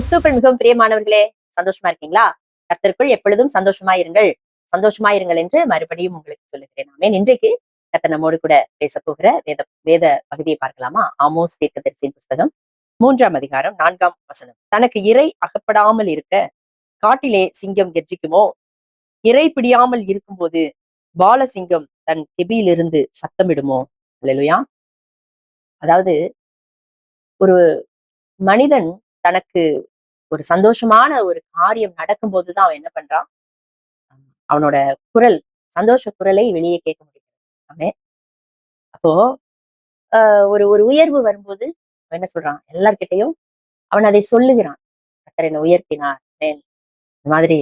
கிறிஸ்துக்கள் மிகவும் பிரியமானவர்களே சந்தோஷமா இருக்கீங்களா? கத்தருக்குள் எப்பொழுதும் சந்தோஷமா இருங்கள். சந்தோஷமா இருங்கள் என்று மறுபடியும் உங்களுக்கு சொல்லுகிறேன். நாமே இன்றைக்கு கத்த நம்மோடு கூட பேச போகிற வேத வேத பகுதியை பார்க்கலாமா? ஆமோஸ் தீர்க்கதரிசியின் புஸ்தகம் மூன்றாம் அதிகாரம் நான்காம் வசனம். தனக்கு இறை அகப்படாமல் இருக்க காட்டிலே சிங்கம் கெர்ஜிக்குமோ? இறை பிடியாமல் இருக்கும்போது பாலசிங்கம் தன் கெபியிலிருந்து சத்தமிடுமோ? இல்லையா அதாவது ஒரு மனிதன் தனக்கு ஒரு சந்தோஷமான ஒரு காரியம் நடக்கும்போது தான் அவன் என்ன பண்றான்? அவனோட குரல் சந்தோஷ குரலை வெளியே கேட்க முடியும் அவன் அப்போ ஒரு ஒரு உயர்வு வரும்போது அவன் என்ன சொல்றான்? எல்லார்கிட்டையும் அவன் அதை சொல்லுகிறான். கத்தர் என்னை உயர்த்தினார் மேல். இந்த மாதிரி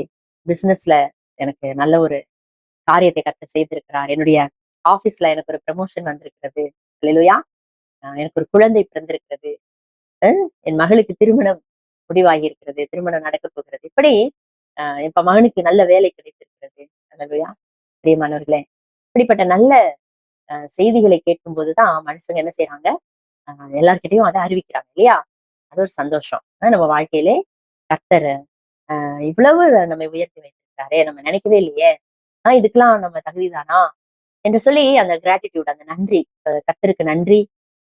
பிசினஸ்ல எனக்கு நல்ல ஒரு காரியத்தை கத்த செய்திருக்கிறார். என்னுடைய ஆபீஸ்ல எனக்கு ஒரு ப்ரமோஷன் வந்திருக்கிறது. இல்லையா எனக்கு ஒரு குழந்தை பிறந்திருக்கிறது. என் மகளுக்கு திருமணம் முடிவாகி இருக்கிறது திருமணம் நடக்க போகிறது. இப்படி ஆஹ் இப்ப மகனுக்கு நல்ல வேலை கிடைத்திருக்கிறது அல்லையா பிரியமானவர்களே? இப்படிப்பட்ட நல்ல ஆஹ் செய்திகளை கேட்கும் போதுதான் மனுஷங்க என்ன செய்யறாங்க எல்லார்கிட்டையும் அதை அறிவிக்கிறாங்க இல்லையா? அது ஒரு சந்தோஷம். நம்ம வாழ்க்கையிலே கர்த்தர் ஆஹ் இவ்வளவு நம்ம உயர்த்தி வைத்திருக்காரே நம்ம நினைக்கவே இல்லையே? ஆஹ் இதுக்கெல்லாம் நம்ம தகுதிதானா? என்று சொல்லி அந்த கிராட்டிடியூட் அந்த நன்றி கத்தருக்கு கர்த்தருக்கு நன்றி.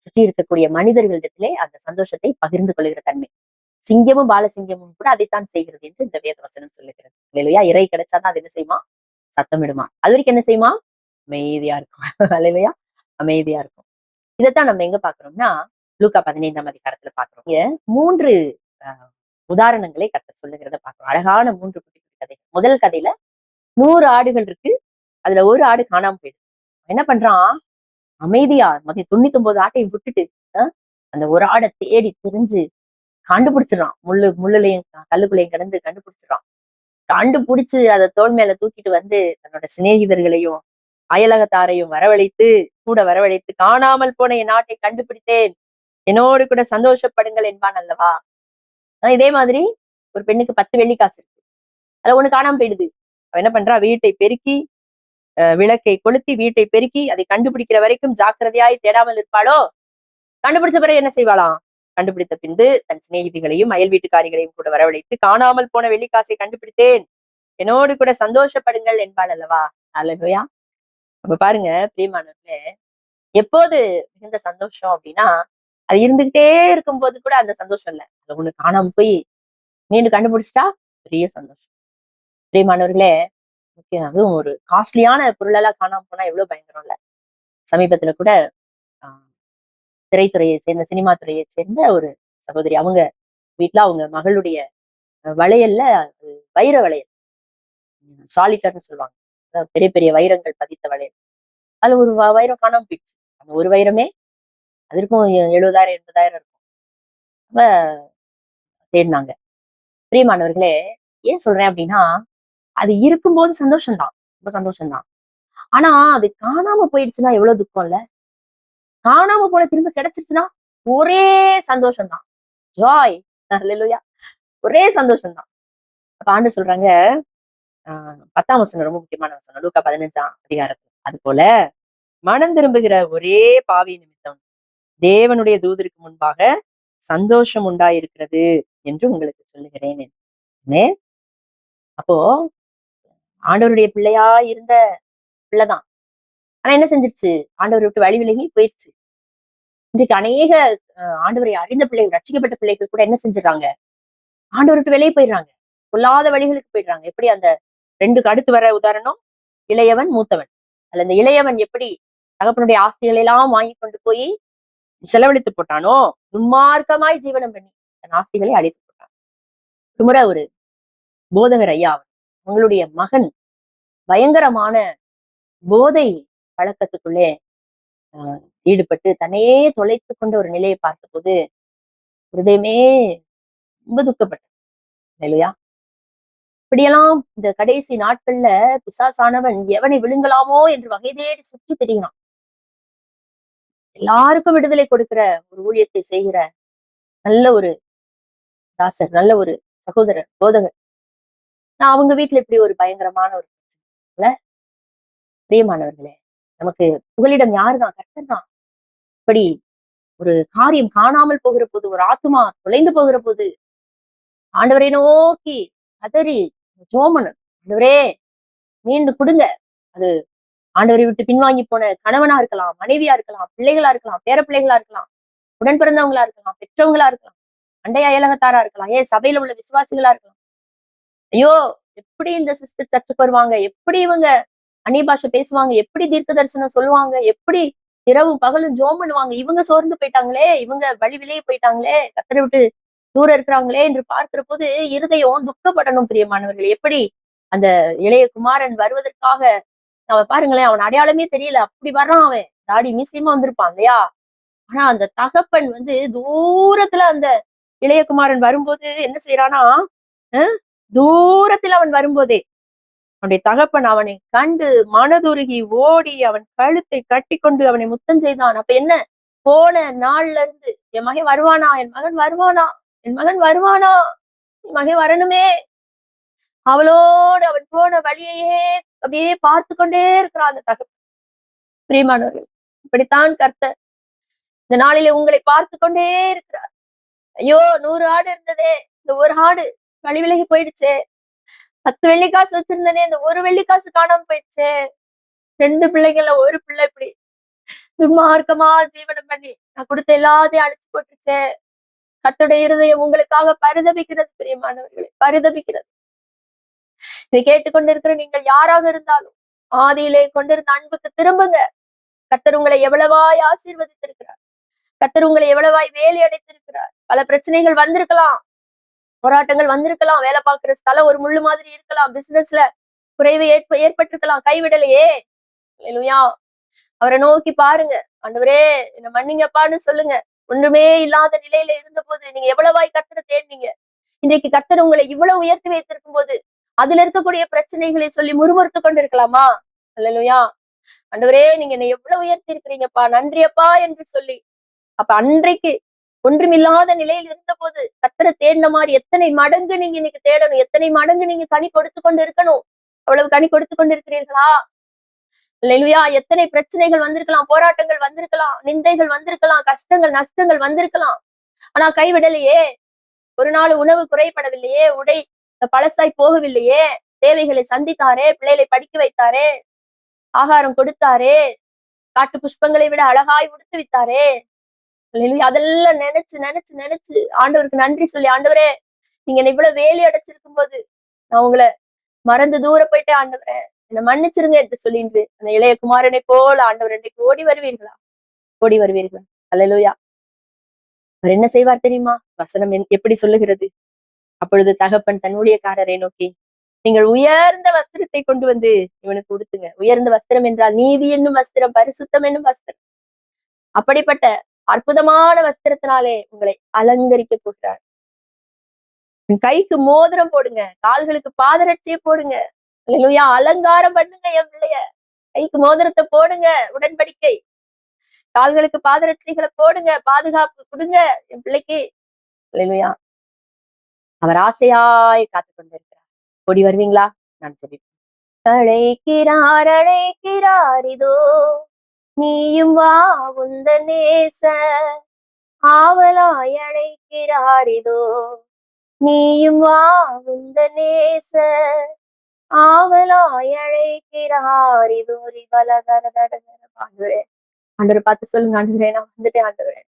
சுற்றி இருக்கக்கூடிய மனிதர்களிடத்திலே அந்த சந்தோஷத்தை பகிர்ந்து கொள்கிற தன்மை. சிங்கமும் பாலசிங்கமும் கூட அதைத்தான் செய்கிறது என்று இந்த வேத வசனம் சொல்லுகிறது. இல்லையா இறை கிடைச்சாதான் அது என்ன செய்யுமா? சத்தமிடுமா அது வரைக்கும் என்ன செய்யுமா? அமைதியா இருக்கும். இல்லையா அமைதியா இருக்கும். இதைத்தான் நம்ம எங்க பாக்குறோம்னா லூக்கா பதினைந்தாம் அதிகாரத்துல பாக்குறோம் மூன்று ஆஹ், உதாரணங்களை கத்த சொல்லுகிறத பாக்குறோம் அழகான மூன்று குட்டி குட்டி கதை முதல் கதையில நூறு ஆடுகள் இருக்கு. அதுல ஒரு ஆடு காணாம போயிடுது. என்ன பண்றான்? அமைதியா மதியம் தொண்ணூத்தி ஒன்பது ஆட்டையும் விட்டுட்டு அந்த ஒரு ஆடை தேடி தெரிஞ்சு கண்டுபிடிச்சிடறான். முள்ளு முள்ளுலையும் கல்லுக்குள்ளையும் கிடந்து கண்டுபிடிச்சிடறான். கண்டுபிடிச்சு அதை தோல் மேல தூக்கிட்டு வந்து தன்னோட சிநேகிதர்களையும் அயலகத்தாரையும் வரவழைத்து கூட வரவழைத்து காணாமல் போன என் நாட்டை கண்டுபிடித்தேன். என்னோடு கூட சந்தோஷப்படுங்கள் என்பான் அல்லவா? ஆஹ் இதே மாதிரி ஒரு பெண்ணுக்கு பத்து வெள்ளி காசு இருக்கு. அதுல ஒண்ணு காணாம போயிடுது. அவ என்ன பண்றா? வீட்டை பெருக்கி அஹ் விளக்கை கொளுத்தி வீட்டை பெருக்கி அதை கண்டுபிடிக்கிற வரைக்கும் ஜாக்கிரதையாய் தேடாமல் இருப்பாளோ? கண்டுபிடிச்ச பிறகு என்ன செய்வாளாம்? கண்டுபிடித்த பின்பு தன் சிநேகிதிகளையும் அயல் வீட்டுக்காரிகளையும் கூட வரவழைத்து காணாமல் போன வெள்ளிக்காசை கண்டுபிடித்தேன். என்னோடு கூட சந்தோஷப்படுங்கள் என்பாள் அல்லவா? அல்லவையா அப்ப பாருங்க பிரியமானவர்களே எப்போது மிகுந்த சந்தோஷம் அப்படின்னா அது இருந்துகிட்டே இருக்கும்போது கூட அந்த சந்தோஷம் இல்ல. அது ஒண்ணு காணாம போய் மீண்டும் கண்டுபிடிச்சிட்டா பெரிய சந்தோஷம். பிரியமானவர்களே முக்கியம் அதுவும் ஒரு காஸ்ட்லியான பொருளெல்லாம் காணாம போனா எவ்வளவு பயங்கரம் இல்ல சமீபத்துல கூட திரைத்துறையை சேர்ந்த சினிமா துறையை சேர்ந்த ஒரு சகோதரி. அவங்க வீட்டுல அவங்க மகளுடைய வளையல்ல வைர வளையல். சாலிட்டர்னு சொல்லுவாங்க. பெரிய பெரிய வைரங்கள் பதித்த வளையல். அதுல ஒரு வ- வைரம் காணாம போயிடுச்சு. அந்த ஒரு வைரமே அதற்கும் எ- எழுபதாயிரம் எண்பதாயிரம் இருக்கும். அப்ப தேடினாங்க. பிரியமானவர்களே ஏன் சொல்றேன் அப்படின்னா அது இருக்கும்போது சந்தோஷம்தான். ரொம்ப சந்தோஷம்தான். ஆனா அது காணாம போயிடுச்சுன்னா எவ்வளவு துக்கம் இல்ல காணாம போன திரும்ப கிடைச்சிருச்சுன்னா ஒரே சந்தோஷம்தான். ஜாய் இல்லையா ஒரே சந்தோஷம்தான். அப்ப ஆண்டு சொல்றாங்க ஆஹ் பத்தாம் வசனம் ரொம்ப முக்கியமான வசனம். லூக்கா பதினஞ்சாம் அதிகாரத்துல அது போல மனம் திரும்புகிற ஒரே பாவி நிமித்தம் தேவனுடைய தூதருக்கு முன்பாக சந்தோஷம் உண்டாயிருக்கிறது என்று உங்களுக்கு சொல்லுகிறேன். அப்போ ஆண்டவருடைய பிள்ளையா இருந்த பிள்ளைதான். ஆனா என்ன செஞ்சிருச்சு? ஆண்டவர் விட்டு வழி விலகி போயிடுச்சு இன்றைக்கு அநேக ஆண்டவரை அறிந்த பிள்ளைகள் ரட்சிக்கப்பட்ட பிள்ளைகள் கூட என்ன செஞ்சிடறாங்க? ஆண்டவர் விட்டு வெளியே போயிடுறாங்க. கொல்லாத வழிகளுக்கு போயிடுறாங்க. எப்படி அந்த ரெண்டுக்கு அடுத்து வர உதாரணம்? இளையவன் மூத்தவன். அல்ல இந்த இளையவன் எப்படி தகப்பனுடைய ஆஸ்திகளை எல்லாம் வாங்கி கொண்டு போய் செலவழித்து போட்டானோ துன்மார்க்கமாய் ஜீவனம் பண்ணி தன் ஆஸ்திகளை அழித்து போட்டான். ஒருமுறை ஒரு போதகர் ஐயா அவர், அவங்களுடைய மகன் பயங்கரமான போதை பழக்கத்துக்குள்ளே ஆஹ், ஈடுபட்டு தன்னையே தொலைத்து கொண்ட ஒரு நிலையை பார்த்தபோது ஹிருதயமே ரொம்ப துக்கப்பட்டது. இல்லையா? இப்படியெல்லாம் இந்த கடைசி நாட்கள்ல பிசாசானவன் எவனை விழுங்கலாமோ என்று வகை தேடி சுற்றி திரிகிறான் எல்லாருக்கும் விடுதலை கொடுக்கிற ஒரு ஊழியத்தை செய்கிற நல்ல ஒரு தாசர் நல்ல ஒரு சகோதரர் போதகர். நான் அவங்க வீட்டுல இப்படி ஒரு பயங்கரமான ஒரு பிரச்சனை. பிரியமானவர்களே நமக்கு புகலிடம் யாருதான் கஷ்டம் தான் இப்படி ஒரு காரியம் காணாமல் போகிற போது ஒரு ஆத்துமா தொலைந்து போகிற போது ஆண்டவரை நோக்கி கதறி ஜோமன் ஆண்டவரே மீண்டும் கொடுங்க. அது ஆண்டவரை விட்டு பின்வாங்கி போன கணவனா இருக்கலாம் மனைவியா இருக்கலாம் பிள்ளைகளா இருக்கலாம் பேர பிள்ளைகளா இருக்கலாம் உடன் பிறந்தவங்களா இருக்கலாம் பெற்றவங்களா இருக்கலாம் அண்டைய அயலகத்தாரா இருக்கலாம் ஏன் சபையில உள்ள விசுவாசிகளா இருக்கலாம். ஐயோ எப்படி இந்த சிஸ்டர் சர்ச்சுக்கு வருவாங்க? எப்படி இவங்க அந்நிய பாஷை பேசுவாங்க. எப்படி தீர்க்க தரிசனம் சொல்லுவாங்க? எப்படி இரவும் பகலும் ஜோம் பண்ணுவாங்க? இவங்க சோர்ந்து போயிட்டாங்களே இவங்க வழி விலையே போயிட்டாங்களே கத்தரை விட்டு தூரம் இருக்கிறாங்களே என்று பார்க்கிற போது இருதயம் துக்கப்படணும் பிரியமானவர்கள். எப்படி அந்த இளைய குமாரன் வருவதற்காக அவன் பாருங்களேன் அவன் அடையாளமே தெரியல. அப்படி வர்றான் அவன். தாடி மீசியமா வந்திருப்பான் இல்லையா? ஆனா அந்த தகப்பன் வந்து தூரத்துல அந்த இளையகுமாரன் வரும்போது என்ன செய்யறானா தூரத்தில் அவன் வரும்போதே அவனுடைய தகப்பன் அவனை கண்டு மனதுருகி ஓடி அவன் கழுத்தை கட்டி கொண்டு அவனை முத்தம் செய்தான். அப்ப என்ன? போன நாள்ல இருந்து என் மகன் வருவானா? என் மகன் வருவானா? என் மகன் வருவானா? என் மகன் வரணுமே? அவளோடு அவன் போன வழியையே அப்படியே பார்த்து கொண்டே இருக்கிறான் அந்த தகப்பன். பிரியமானவர்கள் இப்படித்தான் கர்த்தர் இந்த நாளிலே உங்களை பார்த்து கொண்டே இருக்கிறார். ஐயோ நூறு ஆடு இருந்ததே. இந்த ஒரு ஆடு வழி விலகி போயிடுச்சே. பத்து வெள்ளிக்காசு வச்சிருந்தனே இந்த ஒரு வெள்ளிக்காசு காணாம போயிடுச்சே. ரெண்டு பிள்ளைங்கள ஒரு பிள்ளை இப்படி துன்மார்க்கமா ஜீவனம் பண்ணி நான் கொடுத்த எல்லாத்தையும் அழிச்சு போட்டுருச்சே. கத்துடைய இருதயம் உங்களுக்காக பரிதபிக்கிறது பிரியமானவர்களே பரிதபிக்கிறது. இதை கேட்டுக்கொண்டிருக்கிற நீங்கள் யாராக இருந்தாலும் ஆதியிலே கொண்டிருந்த அன்புக்கு திரும்புங்க. கத்தர் உங்களை எவ்வளவாய் ஆசீர்வதித்திருக்கிறார். கத்தர் உங்களை எவ்வளவாய் வேலை அடைத்திருக்கிறார் பல பிரச்சனைகள் வந்திருக்கலாம். போராட்டங்கள் வந்திருக்கலாம் வேலை பார்க்கிற ஸ்தலம் ஒரு முள்ளு மாதிரி இருக்கலாம் பிசினஸ்ல குறைவு ஏற்ப ஏற்பட்டிருக்கலாம் கைவிடலையே. இல்லையா அவரை நோக்கி பாருங்க. ஆண்டவரே என்ன மன்னிங்கப்பான்னு சொல்லுங்க. ஒன்றுமே இல்லாத நிலையில இருந்த போது நீங்க எவ்வளவாய் கத்தரை தேடினீங்க? இன்றைக்கு கத்தர் உங்களை இவ்வளவு உயர்த்தி வைத்திருக்கும் போது அதுல இருக்கக்கூடிய பிரச்சனைகளை சொல்லி முறுமுறுத்து கொண்டு இருக்கலாமா அல்லையா ஆண்டவரே நீங்க என்ன எவ்வளவு உயர்த்தி இருக்கிறீங்கப்பா. நன்றியப்பா என்று சொல்லி. அப்ப அன்றைக்கு ஒன்றுமில்லாத நிலையில் இருந்த போது கத்தரை தேடின மாதிரி எத்தனை மடங்கு நீங்க இன்னைக்கு தேடணும்? எத்தனை மடங்கு நீங்க கனி கொடுத்து கொண்டு இருக்கணும் அவ்வளவு கனி கொடுத்து கொண்டு இருக்கிறீர்களா இல்லையா எத்தனை பிரச்சனைகள் வந்திருக்கலாம்? போராட்டங்கள் வந்திருக்கலாம். நிந்தைகள் வந்திருக்கலாம். கஷ்டங்கள் நஷ்டங்கள் வந்திருக்கலாம். ஆனா கைவிடலையே. ஒரு நாள் உணவு குறைபடவில்லையே. உடை பழசாய் போகவில்லையே. தேவைகளை சந்தித்தாரே. பிள்ளைகளை படிக்க வைத்தாரே. ஆகாரம் கொடுத்தாரே. காட்டு புஷ்பங்களை விட அழகாய் உடுத்து வித்தாரே. அதெல்லாம் நினைச்சு நினைச்சு நினைச்சு ஆண்டவருக்கு நன்றி சொல்லி ஆண்டவரே நீங்க என்ன இவ்வளவு வேலி அடைச்சிருக்கும் போது நான் உங்களை மறந்து தூர போயிட்டே ஆண்டவரே. என்ன மன்னிச்சிருங்க என்று சொல்லிட்டு அந்த இளைய குமாரனை போல ஆண்டவர் என்னைக்கு ஓடி வருவீர்களா? ஓடி வருவீர்களா? அல்லலோயா அவர் என்ன செய்வார் தெரியுமா? வசனம் எப்படி சொல்லுகிறது? அப்பொழுது தகப்பன் தன் ஊழியக்காரரை நோக்கி நீங்கள் உயர்ந்த வஸ்திரத்தை கொண்டு வந்து இவனுக்கு கொடுத்துங்க உயர்ந்த வஸ்திரம் என்றால் நீதி என்னும் வஸ்திரம் பரிசுத்தம் என்னும் வஸ்திரம். அப்படிப்பட்ட அற்புதமான வஸ்திரத்தினாலே உங்களை அலங்கரிக்க போகிறார். கைக்கு மோதிரம் போடுங்க கால்களுக்கு பாதரட்சியை போடுங்க. இல்லையா அலங்காரம் பண்ணுங்க என் பிள்ளைய. கைக்கு மோதிரத்தை போடுங்க உடன்படிக்கை. கால்களுக்கு பாதரட்சிகளை போடுங்க பாதுகாப்பு கொடுங்க என் பிள்ளைக்கு. இல்லையா அவர் ஆசையாய் காத்து கொண்டிருக்கிறார். ஓடி வருவீங்களா? நான் சரி அழைக்கிறார் அழைக்கிறார் இதோ. நீயும் வா உந்த நேச ஆவலாய் அழைக்கிறார் இதோ. நீயும் வா உந்த நேச ஆவலாய் அழைக்கிறார் இதோ. பலதர ஆண்டவரே ஆண்டவர் பார்த்து சொல்லுங்க ஆண்டவரே நான் வந்துட்டேன் ஆண்டவரே.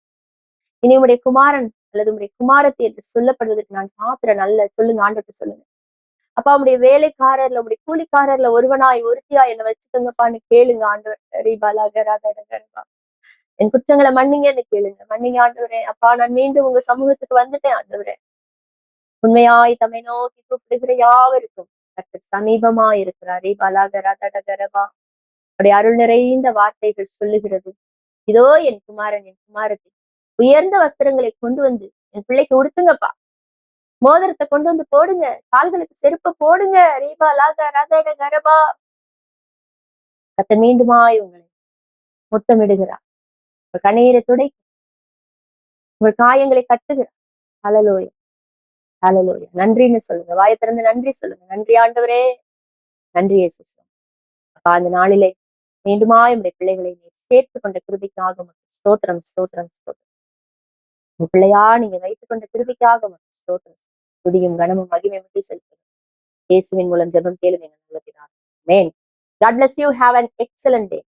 இனி உடைய குமாரன் அல்லது உடைய குமாரத்தை என்று சொல்லப்படுவதற்கு நான் பாத்திர நல்ல சொல்லுங்க ஆண்டவர்கிட்ட சொல்லுங்க. அப்பா உடைய வேலைக்காரர்ல உடைய கூலிக்காரர்ல ஒருவனாய் ஒருத்தியா என்ன வச்சுக்கோங்கப்பான்னு கேளுங்க ஆண்டவர். என் குற்றங்களை மன்னிங்கன்னு கேளுங்க. மன்னிங்க ஆண்டவரே. அப்பா நான் மீண்டும் உங்க சமூகத்துக்கு வந்துட்டேன் ஆண்டவரே. உண்மையாய் தம்மை நோக்கி கூப்பிடுகிற யாவருக்கும் சமீபமா இருக்கிறாரே. பலாகரா தடகரவா அப்படி அருள் நிறைந்த வார்த்தைகள் சொல்லுகிறது. இதோ என் குமாரன் என் குமாரத்தை. உயர்ந்த வஸ்திரங்களை கொண்டு வந்து என் பிள்ளைக்கு உடுத்துங்கப்பா. மோதிரத்தை கொண்டு வந்து போடுங்க. கால்களுக்கு செருப்ப போடுங்க. ரீபா லாகா ரதட கரபா. கத்த மீண்டுமாய் உங்களை முத்தமிடுகிறார். உங்கள் கண்ணீரை துடை உங்கள் காயங்களை கட்டுகிறார். அலலோய அலலோய நன்றின்னு சொல்லுங்க. வாய திறந்து நன்றி சொல்லுங்க. நன்றி ஆண்டவரே. நன்றி ஏசும் அப்பா அந்த நாளிலே மீண்டுமாய் உடைய பிள்ளைகளை சேர்த்து கொண்ட கிருபிக்காக ஸ்தோத்திரம் ஸ்தோத்திரம் ஸ்தோத்திரம். உங்க பிள்ளையா நீங்க வைத்துக் கொண்ட கிருபிக்காக ஸ்தோத்திரம் துதியும் கனமும் மகிமையும் செலுத்தும் இயேசுவின் மூலம் ஜெபம் கேளுங்க may God bless you have an excellent day